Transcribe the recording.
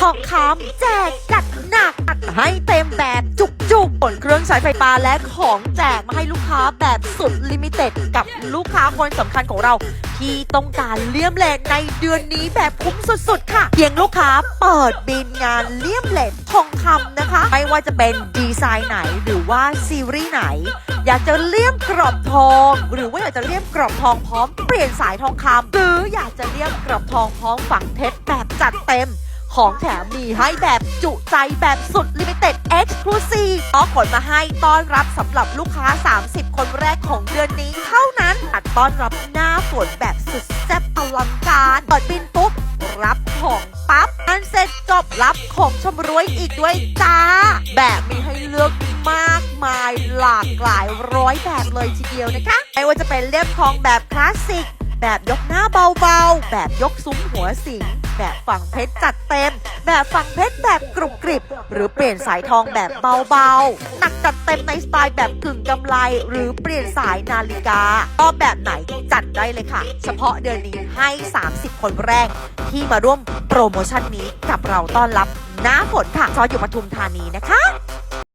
ทองคำแจกจัดหนักให้เต็มแบบจุกจุกๆผลเครื่องใช้ไฟฟ้าและของแจกมาให้ลูกค้าแบบสุดลิมิเต็ดกับลูกค้าคนสำคัญของเรา ที่ต้องการเลี่ยมเลนในเดือนนี้แบบคุ้มสุดๆ ค่ะ เพียงลูกค้าเปิดบินงานเลี่ยมเลนทองคำนะคะ ไม่ว่าจะเป็นดีไซน์ไหนหรือว่าซีรีส์ไหนอยากจะเลี่ยมกรอบทอง หรือว่าอยากจะเลี่ยมกรอบทองพร้อมเปลี่ยนสายทองคำหรืออยากจะเลี่ยมกรอบทองพร้อมฝังเพชรแบบจัดเต็ม ของแถมมีให้แบบจุใจแบบสุดลิมิเต็ดเอ็กซ์คลูซีฟเอขนมาให้ต้อนรับสำหรับลูกค้า 30 คนแรกของเดือนนี้เท่านั้นอัดต้อนรับหน้าฝนแบบสุดแซ่บอลังการเปิดบินปุ๊บ รับของปั๊บอันเสร็จจบรับของชำรวยอีกด้วยจ้า แบบมีให้เลือกมากมายหลากหลายร้อยแบบเลยทีเดียวนะคะไม่ว่าจะเป็นเลี่มทองแบบคลาสสิกแบบยกหน้าเบาๆ แบบยกซุ้มหัวสิง แบบฝั่งเพชรจัดเต็ม แบบฝั่งเพชรแบบกรุบกริบ หรือเปลี่ยนสายทองแบบเบาๆ หนักจัดเต็มในสไตล์แบบกึ่งกำไรหรือเปลี่ยนสายนาฬิกาก็แบบไหนจัดได้เลยค่ะ เฉพาะเดือนนี้ให้ 30 คนแรก ที่มาร่วมโปรโมชั่นนี้กับเราต้อนรับหน้าฝนค่ะซอยอยู่ปทุมธานีนะคะ